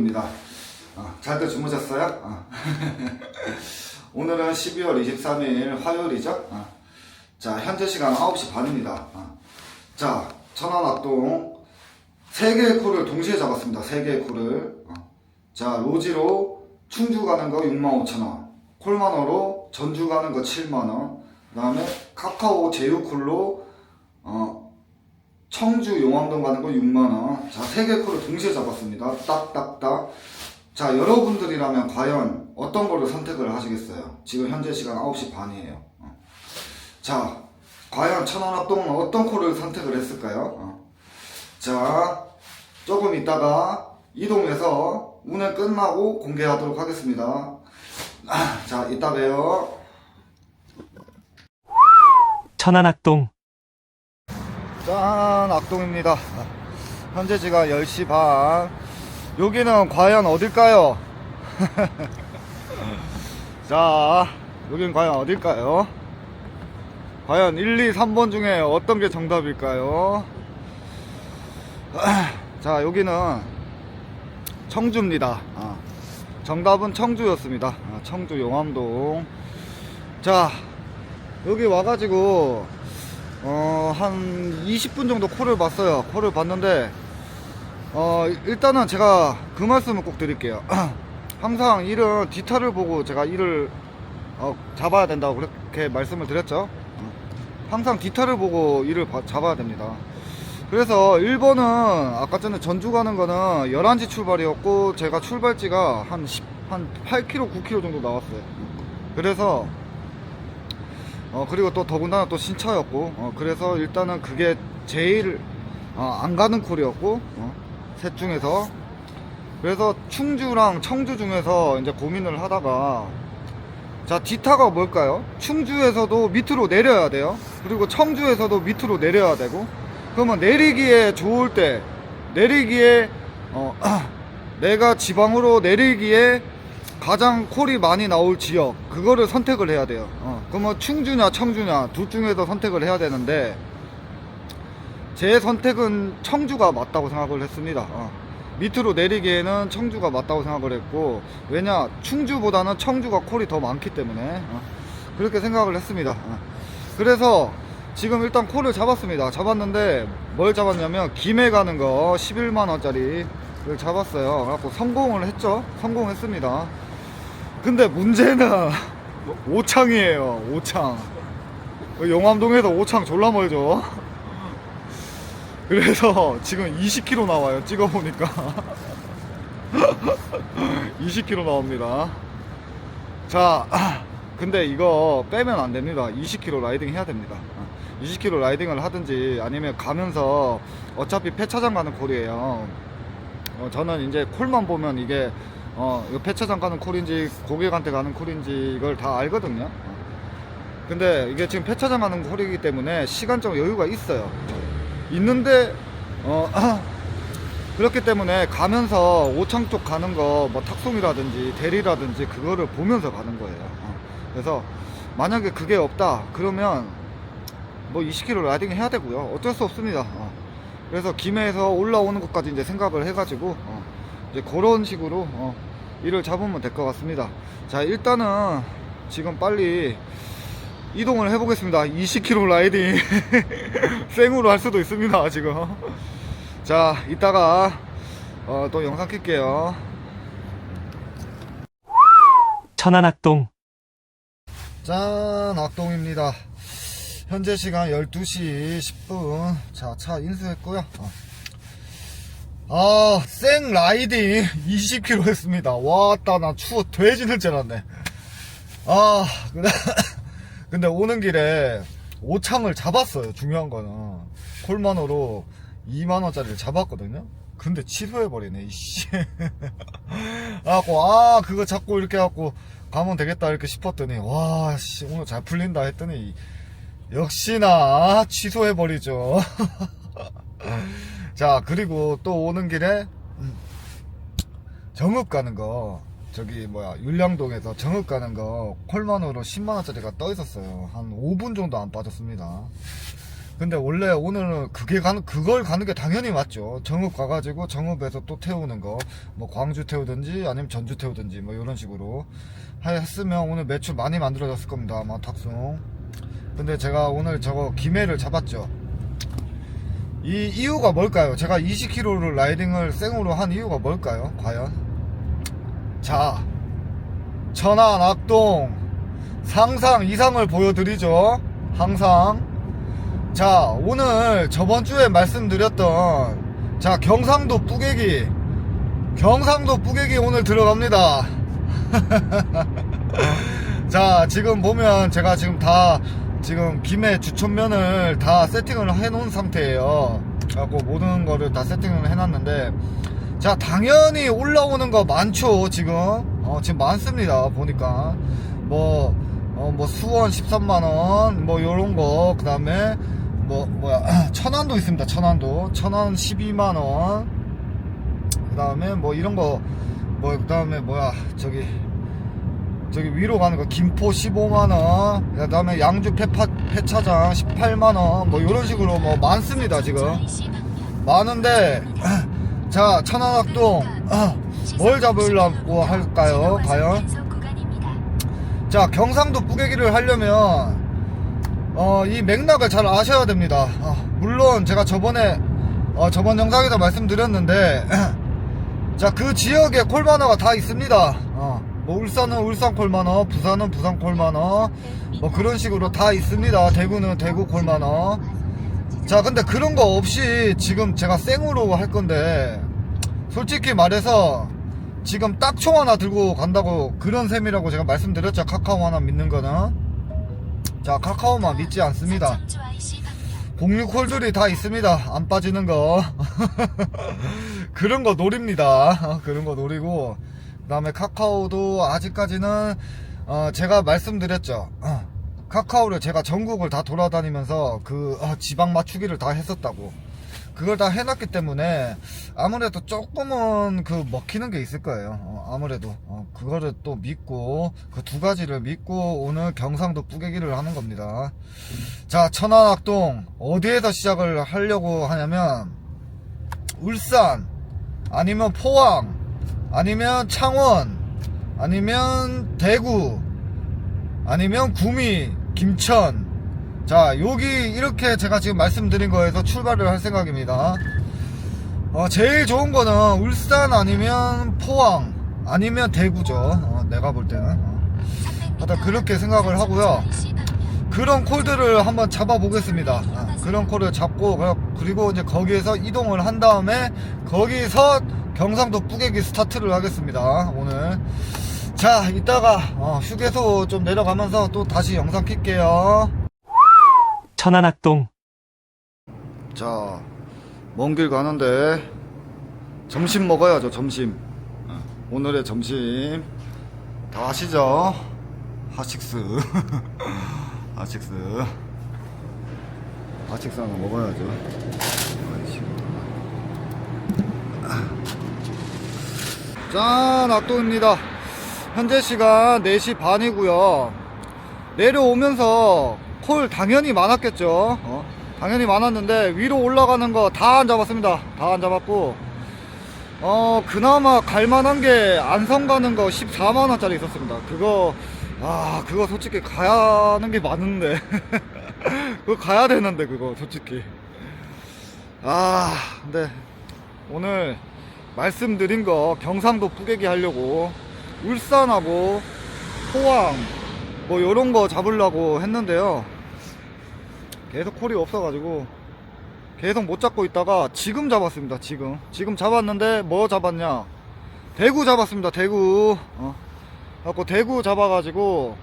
천안악동입니다. 아, 잘들 주무셨어요? 아. 오늘은 12월 23일 화요일이죠? 아. 자, 현재 시간 9시 반입니다. 아. 자, 천안 악동 3개의 콜을 동시에 잡았습니다. 3개의 콜을. 아. 자, 로지로 충주 가는 거 65,000원. 콜만어로 전주 가는 거 7만원. 그 다음에 카카오 제휴콜로 어, 청주 용암동 가는 거 6만원. 자, 세개 콜을 동시에 잡았습니다. 딱딱딱. 자, 여러분들이라면 과연 어떤 거를 선택을 하시겠어요? 지금 현재 시간 9시 반이에요. 어. 자, 과연 천안합동은 어떤 콜을 선택을 했을까요? 어. 자, 조금 있다가 이동해서 운행 끝나고 공개하도록 하겠습니다. 아, 자, 이따 봬요. 천안악동 짠 악동입니다. 현재 지가 10시 반. 여기는 과연 어딜까요? 자 여긴 과연 어딜까요? 과연 1, 2, 3번 중에 어떤 게 정답일까요? 자 여기는 청주입니다. 아, 정답은 청주였습니다. 아, 청주 용암동. 자 여기 와가지고 어, 한 20분 정도 콜을 봤어요. 콜을 봤는데, 어, 일단은 제가 그 말씀을 꼭 드릴게요. 항상 일은 뒤탈을 보고 제가 일을, 어, 잡아야 된다고 그렇게 말씀을 드렸죠. 어, 항상 뒤탈을 보고 일을 봐- 잡아야 됩니다. 그래서 1번은 아까 전에 전주 가는 거는 11시 출발이었고, 제가 출발지가 한 10, 한 8km, 9km 정도 나왔어요. 그래서 어 그리고 또 더군다나 또 신차였고 어 그래서 일단은 그게 제일 어, 안 가는 콜이었고 어, 셋 중에서 그래서 충주랑 청주 중에서 이제 고민을 하다가 자 디타가 뭘까요? 충주에서도 밑으로 내려야 돼요 그리고 청주에서도 밑으로 내려야 되고 그러면 내리기에 좋을 때 내리기에 어, 내가 지방으로 내리기에 가장 콜이 많이 나올 지역 그거를 선택을 해야 돼요. 어, 그러면 충주냐 청주냐 둘 중에서 선택을 해야 되는데 제 선택은 청주가 맞다고 생각을 했습니다. 어, 밑으로 내리기에는 청주가 맞다고 생각을 했고 왜냐 충주보다는 청주가 콜이 더 많기 때문에 어, 그렇게 생각을 했습니다. 어. 그래서 지금 일단 콜을 잡았습니다. 잡았는데 뭘 잡았냐면 김해 가는 거 11만원짜리 를 잡았어요. 그래갖고 성공을 했죠. 성공했습니다 근데 문제는 오창이에요 오창. 용암동에서 오창 졸라 멀죠? 그래서 지금 20km 나와요 찍어보니까. 20km 나옵니다. 자 근데 이거 빼면 안 됩니다. 20km 라이딩 해야 됩니다. 20km 라이딩을 하든지 아니면 가면서 어차피 폐차장 가는 콜이에요. 어, 저는 이제 콜만 보면 이게 어, 이거 폐차장 가는 콜인지 고객한테 가는 콜인지 이걸 다 알거든요. 어. 근데 이게 지금 폐차장 가는 콜이기 때문에 시간적 여유가 있어요. 있는데 어, 그렇기 때문에 가면서 오창 쪽 가는 거 뭐 탁송이라든지 대리라든지 그거를 보면서 가는 거예요. 어. 그래서 만약에 그게 없다 그러면 뭐 20km 라이딩 해야 되고요. 어쩔 수 없습니다. 어. 그래서 김해에서 올라오는 것까지 이제 생각을 해가지고 어, 이제 그런 식으로 어, 일을 잡으면 될 것 같습니다. 자 일단은 지금 빨리 이동을 해보겠습니다. 20km 라이딩 생으로 할 수도 있습니다. 지금 자 이따가 어, 또 영상 킬게요. 천안악동 짠 악동입니다 현재 시간 12시 10분 자 차 인수했고요 어. 아, 생 라이딩 20km 했습니다. 왔다, 나 추워 돼지는 줄 알았네. 아, 근데, 근데 오는 길에 오창을 잡았어요. 중요한 거는. 콜만으로 2만원짜리를 잡았거든요. 근데 취소해버리네, 이씨. 그래갖고, 아, 그거 잡고 이렇게 해갖고 가면 되겠다, 이렇게 싶었더니, 와, 씨, 오늘 잘 풀린다 했더니, 역시나 취소해버리죠. 자, 그리고 또 오는 길에 음, 정읍 가는 거 저기 뭐야 율량동에서 정읍 가는 거 콜만으로 10만원짜리가 떠 있었어요 한 5분 정도 안 빠졌습니다 근데 원래 오늘은 그게 가는 그걸 가는 게 당연히 맞죠. 정읍 가가지고 정읍에서 또 태우는 거, 뭐 광주 태우든지 아니면 전주 태우든지 뭐 이런 식으로 했으면 오늘 매출 많이 만들어졌을 겁니다. 아마 탁송. 근데 제가 오늘 저거 기매를 잡았죠. 이 이유가 뭘까요? 제가 20km를 라이딩을 생으로 한 이유가 뭘까요? 과연? 자, 천안 악동 상상 이상을 보여드리죠. 항상. 자, 오늘 저번 주에 말씀드렸던 자, 경상도 뿌개기. 경상도 뿌개기 오늘 들어갑니다. 자, 지금 보면 제가 지금 다 지금 김해 주천면을 다 세팅을 해 놓은 상태예요. 그래갖고 모든 거를 다 세팅을 해 놨는데 자, 당연히 올라오는 거 많죠, 지금. 어, 지금 많습니다, 보니까. 뭐, 어, 뭐, 수원 13만원, 뭐, 요런 거, 그 다음에, 뭐, 뭐야, 천안도 있습니다, 천안도. 천안 12만원. 그 다음에, 뭐, 이런 거, 뭐, 그 다음에, 뭐야, 저기, 저기 위로 가는 거, 김포 15만원. 그 다음에 양주 폐파, 폐차장 18만원. 뭐, 요런 식으로 뭐, 많습니다, 지금. 많은데 자 천안악동 뭘 잡으려고 할까요 과연 자 경상도 뿌개기를 하려면 어, 이 맥락을 잘 아셔야 됩니다 어, 물론 제가 저번에 어, 저번 영상에서 말씀드렸는데 자 그 지역에 콜마너가 다 있습니다 어, 뭐 울산은 울산 콜마너 부산은 부산 콜마너 뭐 그런 식으로 다 있습니다. 대구는 대구 콜마너 자 근데 그런 거 없이 지금 제가 생으로 할 건데 솔직히 말해서 지금 딱총 하나 들고 간다고 그런 셈이라고 제가 말씀드렸죠. 카카오 하나 믿는 거는. 자 카카오만 믿지 않습니다. 공유 콜들이 다 있습니다. 안 빠지는 거. 그런 거 노립니다. 그런 거 노리고. 그 다음에 카카오도 아직까지는 어, 제가 말씀드렸죠. 어, 카카오를 제가 전국을 다 돌아다니면서 그 어, 지방 맞추기를 다 했었다고. 그걸 다 해놨기 때문에 아무래도 조금은 그 먹히는 게 있을 거예요. 어, 아무래도. 어, 그거를 또 믿고 그 두 가지를 믿고 오늘 경상도 뿌개기를 하는 겁니다. 자 천안악동 어디에서 시작을 하려고 하냐면 울산 아니면 포항 아니면 창원 아니면 대구 아니면 구미 김천. 자 여기 이렇게 제가 지금 말씀드린 거에서 출발을 할 생각입니다. 어, 제일 좋은 거는 울산 아니면 포항 아니면 대구죠. 어, 내가 볼 때는. 어. 하여튼 그렇게 생각을 하고요 그런 콜들을 한번 잡아 보겠습니다 어, 그런 콜을 잡고 그리고 이제 거기에서 이동을 한 다음에 거기서 경상도 뿌개기 스타트를 하겠습니다 오늘 자 이따가 어, 휴게소 좀 내려가면서 또 다시 영상 킬게요 천안악동 자, 먼 길 가는데 점심 먹어야죠, 점심. 어, 오늘의 점심. 다 아시죠? 하식스. 하식스. 하식스 하나 먹어야죠. 짠, 악동입니다. 현재 시간 4시 반이고요. 내려오면서 콜 당연히 많았겠죠. 어? 당연히 많았는데 위로 올라가는 거 다 안 잡았습니다. 다 안 잡았고 어 그나마 갈만한 게 안성 가는 거 14만 원짜리 있었습니다. 그거 아 그거 솔직히 가야 하는 게 많은데. 그거 가야 되는데 그거 솔직히. 아 근데 오늘 말씀드린 거 경상도 뿌개기 하려고 울산하고 포항 뭐 요런 거 잡으려고 했는데요. 계속 콜이 없어가지고 계속 못 잡고 있다가 지금 잡았습니다 지금. 지금 잡았는데 뭐 잡았냐? 대구 잡았습니다 대구. 어. 갖고 대구 잡아가지고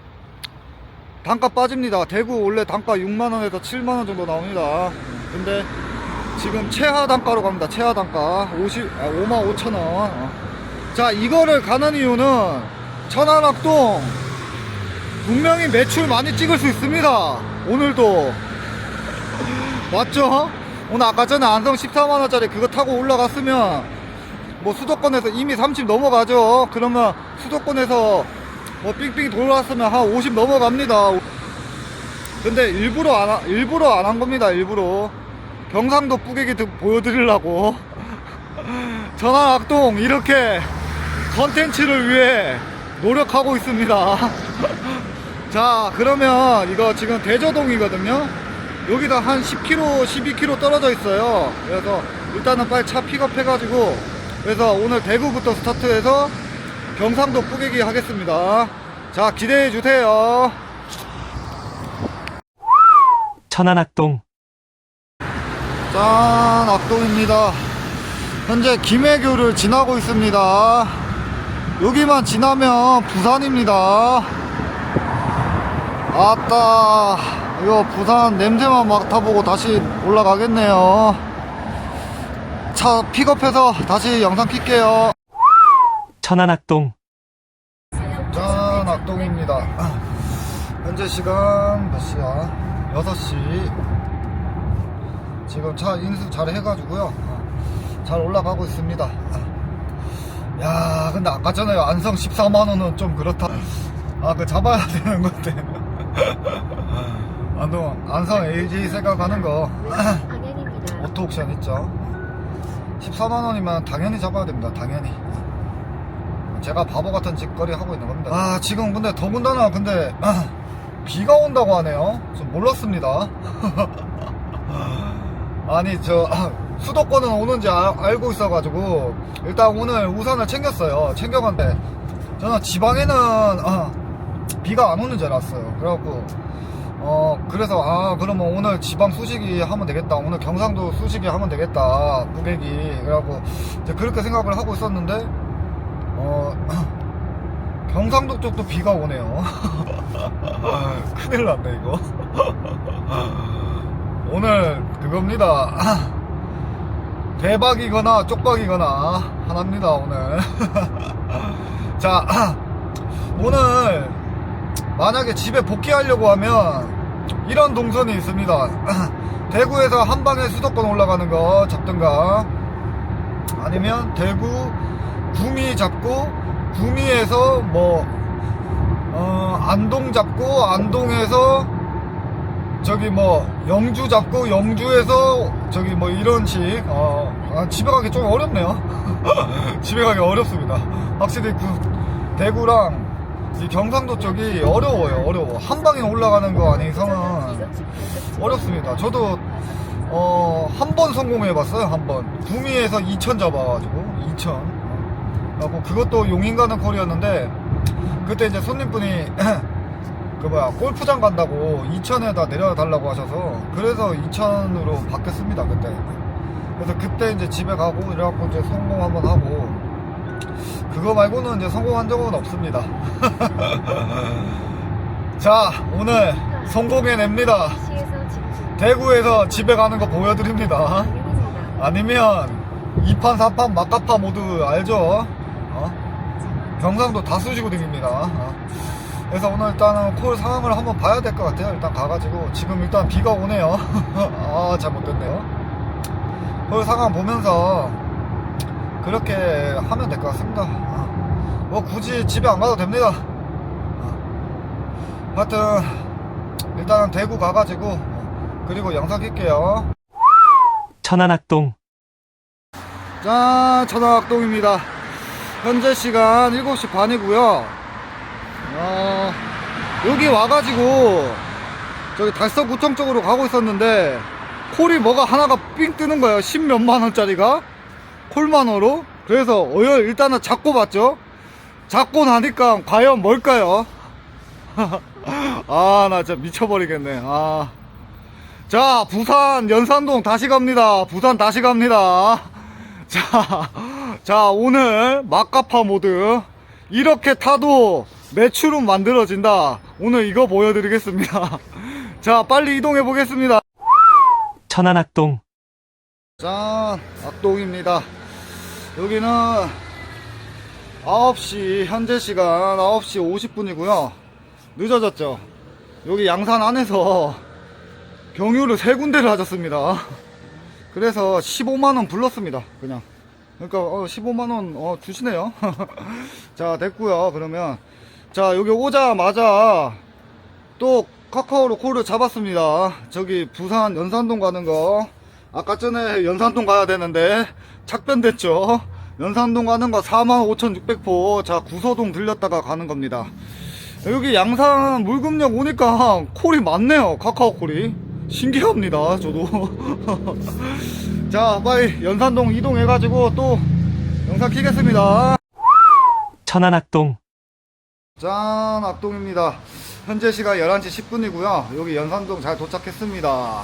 단가 빠집니다. 대구 원래 단가 6만원에서 7만원 정도 나옵니다. 근데 지금 최하 단가로 갑니다. 최하 단가. 50, 아, 5만 5천원. 어. 자 이거를 가는 이유는 천안악동 분명히 매출 많이 찍을 수 있습니다. 오늘도. 맞죠? 오늘 아까 전에 안성 14만원짜리 그거 타고 올라갔으면 뭐 수도권에서 이미 30 넘어가죠 그러면 수도권에서 뭐 삥삥 돌아왔으면 한 50 넘어갑니다 근데 일부러 안, 하- 일부러 안 한 겁니다, 일부러. 경상도 뿌개기 드- 보여드리려고. 전화 악동, 이렇게 컨텐츠를 위해 노력하고 있습니다. 자, 그러면 이거 지금 대저동이거든요. 여기다 한 10km, 12km 떨어져 있어요. 그래서 일단은 빨리 차 픽업해 가지고 그래서 오늘 대구부터 스타트해서 경상도 뿌개기 하겠습니다. 자, 기대해 주세요. 천안악동 짠, 악동입니다. 현재 김해교를 지나고 있습니다. 여기만 지나면 부산입니다. 아따, 이거 부산 냄새만 맡아보고 다시 올라가겠네요. 차 픽업해서 다시 영상 킬게요. 천안악동 짠, 악동입니다. 현재 시간 몇 시야? 6시. 지금 차 인수 잘 해가지고요. 잘 올라가고 있습니다. 야, 근데 아까 전에 안성 14만원은 좀 그렇다. 아, 그 잡아야 되는 건데. 안동, 안성 LG 세가 가는 거. 방향입니다. 오토 옥션 있죠. 14만원이면 당연히 잡아야 됩니다. 당연히. 제가 바보 같은 짓거리 하고 있는 겁니다. 아, 지금 근데 더군다나 근데 비가 온다고 하네요. 좀 몰랐습니다. 아니, 저 수도권은 오는지 아- 알고 있어가지고 일단 오늘 우산을 챙겼어요. 챙겨갔는데 저는 지방에는 아, 비가 안 오는 줄 알았어요. 그래갖고 어 그래서 아 그러면 오늘 지방 수식이 하면 되겠다. 오늘 경상도 수식이 하면 되겠다. 무객이. 그래갖고 이제 그렇게 생각을 하고 있었는데 어 경상도 쪽도 비가 오네요. 큰일 났네 이거. 오늘 그겁니다. 대박이거나 쪽박이거나 하나입니다 오늘. 자 오늘 만약에 집에 복귀하려고 하면 이런 동선이 있습니다. 대구에서 한 방에 수도권 올라가는 거 잡든가 아니면 대구 구미 잡고 구미에서 뭐 어, 안동 잡고 안동에서 저기 뭐 영주 잡고 영주에서 저기 뭐 이런 식 어, 아, 집에 가기 좀 어렵네요. 집에 가기 어렵습니다. 확실히 그 대구랑 이 경상도 쪽이 어려워요. 어려워. 한 방에 올라가는 거 아닌 이상은 어렵습니다. 저도 어, 한 번 성공해 봤어요. 한 번. 구미에서 2천 잡아가지고 2천. 그리고 그것도 용인 가는 콜이었는데 그때 이제 손님분이 그 뭐야 골프장 간다고 2천에다 내려달라고 하셔서 그래서 2천으로 바뀌었습니다 그때 그래서 그때 이제 집에 가고 이래갖고 이제 성공 한번 하고 그거 말고는 이제 성공한 적은 없습니다 자 오늘 성공해냅니다. 대구에서 집에 가는 거 보여드립니다. 아니면 2판 4판 막가파 모두 알죠 어? 경상도 다 수지고 댕깁니다 어. 그래서 오늘 일단은 콜 상황을 한번 봐야 될 것 같아요 일단 가가지고 지금 일단 비가 오네요 아 잘못됐네요 콜 상황 보면서 그렇게 하면 될 것 같습니다 어. 뭐 굳이 집에 안 가도 됩니다 어. 하여튼 일단은 대구 가가지고 어, 그리고 영상 킬게요 천안악동 짠, 천안악동입니다. 현재 시간 7시 반이고요. 어, 여기 와가지고 저기 달서구청 쪽으로 가고 있었는데 콜이 뭐가 하나가 삥 뜨는 거예요. 10몇만 원짜리가 콜만어로. 그래서 어여 일단은 잡고 봤죠. 잡고 나니까 과연 뭘까요? 아, 나 진짜 미쳐버리겠네. 아. 자, 부산 연산동 다시 갑니다. 부산 다시 갑니다. 자, 자, 오늘 막가파 모드. 이렇게 타도 매출은 만들어진다. 오늘 이거 보여드리겠습니다. 자, 빨리 이동해 보겠습니다. 천안악동 짠, 악동입니다. 여기는 9시, 현재 시간 9시 50분이고요. 늦어졌죠? 여기 양산 안에서 경유를 세 군데를 하셨습니다. 그래서 15만원 불렀습니다. 그냥. 그러니까, 어, 15만원, 어, 주시네요. 자, 됐고요 그러면. 자, 여기 오자마자 또 카카오로 콜을 잡았습니다. 저기 부산 연산동 가는 거. 아까 전에 연산동 가야 되는데 착변됐죠. 연산동 가는 거 45,600포. 자, 구서동 들렸다가 가는 겁니다. 여기 양산 물금역 오니까 콜이 많네요. 카카오 콜이. 신기합니다. 저도. 자, 빨리 연산동 이동해 가지고 또 영상 키겠습니다. 천안악동 짠, 악동입니다. 현재 시간 11시 10분이고요. 여기 연산동 잘 도착했습니다.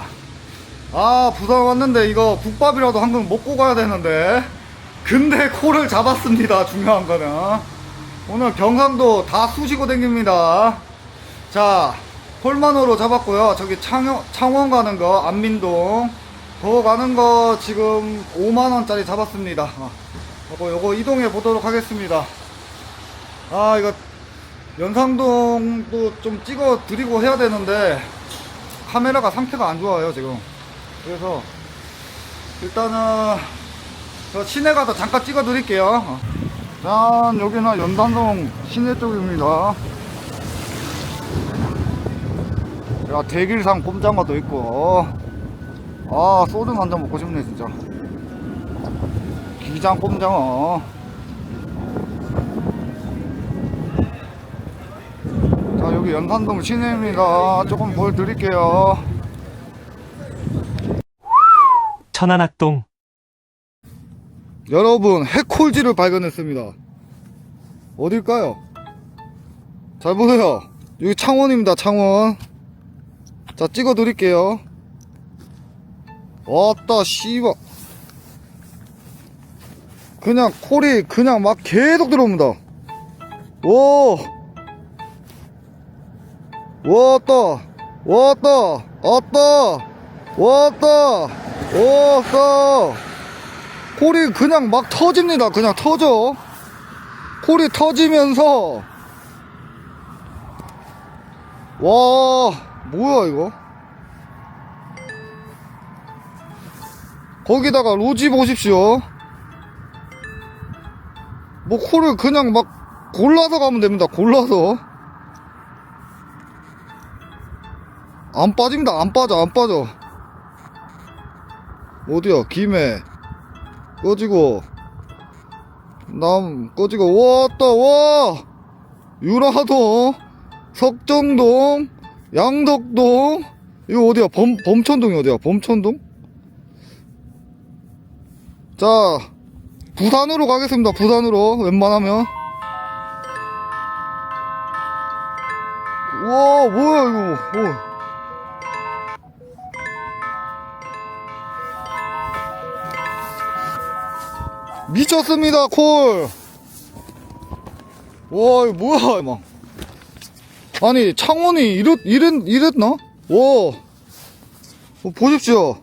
아, 부산 왔는데 이거 국밥이라도 한 그릇 먹고 가야 되는데. 근데 콜을 잡았습니다. 중요한 거는. 오늘 경상도 다 쑤시고 댕깁니다. 자, 콜만으로 잡았고요. 저기 창원, 창원 가는 거, 안민동. 그거 가는 거 지금 5만원짜리 잡았습니다. 어, 요거, 요거 이동해 보도록 하겠습니다. 아, 이거 연상동도 좀 찍어 드리고 해야 되는데 카메라가 상태가 안 좋아요 지금 그래서 일단은 저 시내 가서 잠깐 찍어 드릴게요. 짠 여기는 연산동 시내 쪽입니다. 자 대길상 꼼장어도 있고. 아 소주 한 잔 먹고 싶네 진짜. 기장 꼼장어. 자 여기 연산동 시내입니다. 조금 보여드릴게요 천안악동. 여러분 해콜지를 발견했습니다. 어딜까요? 잘 보세요. 여기 창원입니다 창원. 자 찍어 드릴게요. 왔다 씨발. 그냥 콜이 그냥 막 계속 들어옵니다. 오! 왔다 왔다 왔다 왔다 왔다 콜이 그냥 막 터집니다. 그냥 터져. 콜이 터지면서. 와 뭐야 이거? 거기다가 로지 보십시오. 뭐 콜을 그냥 막 골라서 가면 됩니다. 골라서. 안 빠집니다. 안 빠져, 안 빠져. 어디야, 김해. 꺼지고. 남, 꺼지고. 왔다, 와! 유라동, 석정동, 양덕동. 이거 어디야? 범, 범천동이 어디야? 범천동? 자, 부산으로 가겠습니다. 부산으로. 웬만하면. 우와, 뭐야, 이거. 어. 미쳤습니다 콜. 와 이거 뭐야 막. 아니 창원이 이랬 이랬 이랬나? 와. 어, 보십시오.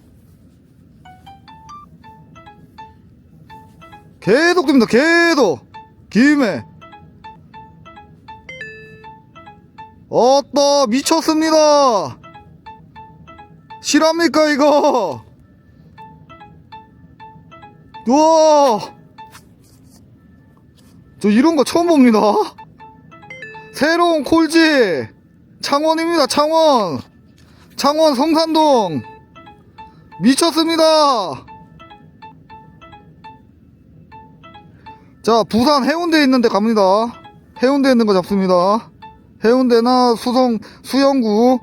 계속 됩니다 계속. 김에. 어따 미쳤습니다. 실합니까 이거? 우와! 저 이런 거 처음 봅니다. 새로운 콜지! 창원입니다, 창원! 창원 성산동! 미쳤습니다! 자, 부산 해운대에 있는데 갑니다. 해운대에 있는 거 잡습니다. 해운대나 수성, 수영구.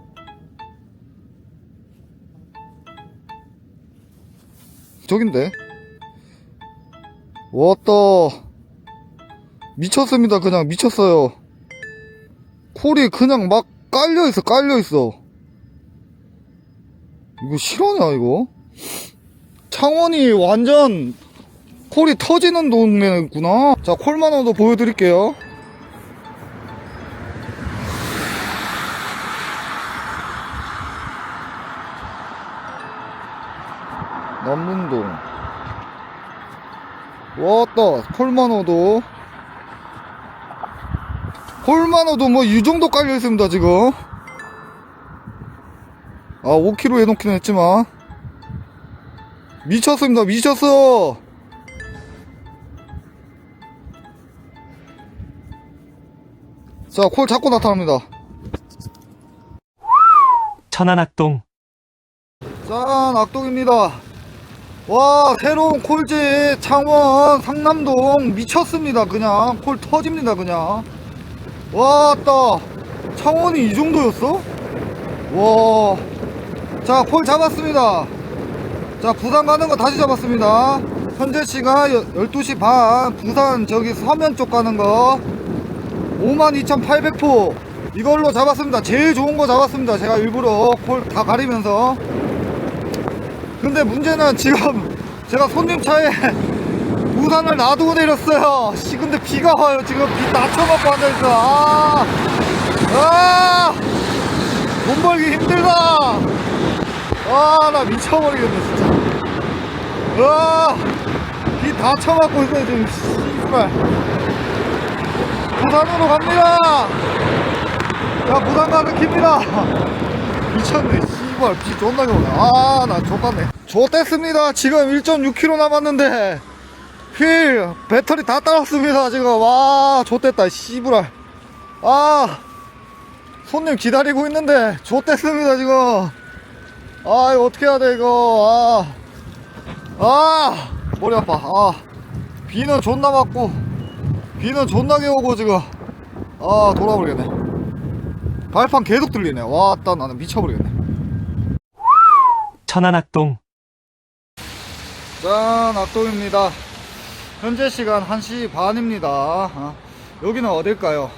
저긴데? 왔다. 미쳤습니다. 그냥 미쳤어요. 콜이 그냥 막 깔려있어, 깔려있어. 이거 실화냐, 이거? 창원이 완전 콜이 터지는 동네구나. 자, 콜만원도 보여드릴게요. 남문동. 왔다 콜만호도 콜만호도 뭐 이 정도 깔려 있습니다 지금. 아 5kg 해놓기는 했지만. 미쳤습니다 미쳤어! 자콜 잡고 나타납니다. 천안 악동. 짠 악동입니다. 와 새로운 콜지 창원 상남동. 미쳤습니다 그냥. 콜 터집니다 그냥 와따 창원이 이 정도였어? 와자콜 잡았습니다. 자 부산 가는 거 다시 잡았습니다. 현재 시간 12시 반. 부산 저기 서면 쪽 가는 거. 52,800포 이걸로 잡았습니다. 제일 좋은 거 잡았습니다. 제가 일부러 콜 다 가리면서. 근데 문제는 지금 제가 손님 차에 우산을 놔두고 내렸어요. 씨 근데 비가 와요. 지금 비 낮춰갖고 앉아있어 아, 아, 돈 벌기 힘들다. 아 나 미쳐버리겠네 진짜. 아비 다 쳐맞고 있어요 지금. 씨발. 부산으로 갑니다. 야 부산 가는 길이다. 미쳤네 씨발. 비 존나게 오네. 아나 족같네. 좆됐습니다. 지금 1.6km 남았는데 휠 배터리 다 따랐습니다 지금. 와 좆됐다 씨부랄. 아 손님 기다리고 있는데 좆됐습니다 지금. 아 이거 어떻게 해야 돼 이거? 아, 아 머리 아파. 아 비는 존나 맞고 비는 존나게 오고 지금. 아 돌아버리겠네. 발판 계속 들리네. 와따 나는 미쳐버리겠네. 천안악동. 짠 악동입니다 현재 시간 1시 반입니다. 아, 여기는 어딜까요?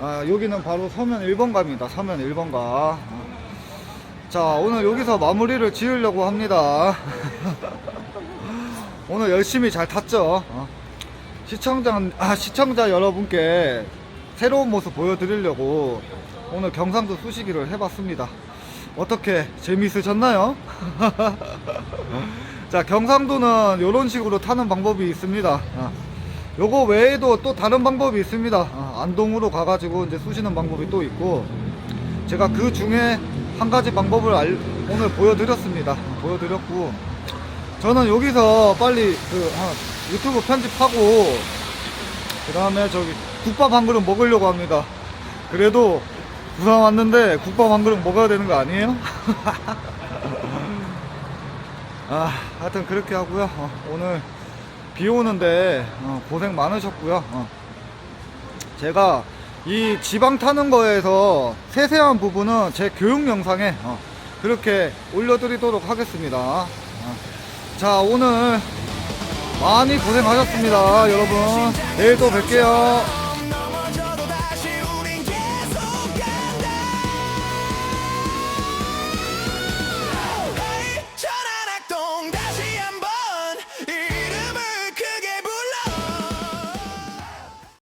아, 여기는 바로 서면 1번 가입니다. 서면 1번 가. 아. 자 오늘 여기서 마무리를 지으려고 합니다. 오늘 열심히 잘 탔죠? 어. 시청자, 아, 시청자 여러분께 새로운 모습 보여드리려고 오늘 경상도 수시기를 해봤습니다. 어떻게 재미있으셨나요? 자 경상도는 이런 식으로 타는 방법이 있습니다. 아, 요거 외에도 또 다른 방법이 있습니다. 아, 안동으로 가가지고 이제 쑤시는 방법이 또 있고 제가 그 중에 한 가지 방법을 알- 오늘 보여드렸습니다. 보여드렸고 저는 여기서 빨리 그 아, 유튜브 편집하고 그 다음에 저기 국밥 한 그릇 먹으려고 합니다. 그래도 부산 왔는데 국밥 한 그릇 먹어야 되는 거 아니에요? 아, 하여튼 그렇게 하고요. 어, 오늘 비 오는데 어, 고생 많으셨고요. 어. 제가 이 지방 타는 거에서 세세한 부분은 제 교육 영상에 어, 그렇게 올려드리도록 하겠습니다. 어. 자, 오늘 많이 고생하셨습니다, 여러분. 내일 또 뵐게요.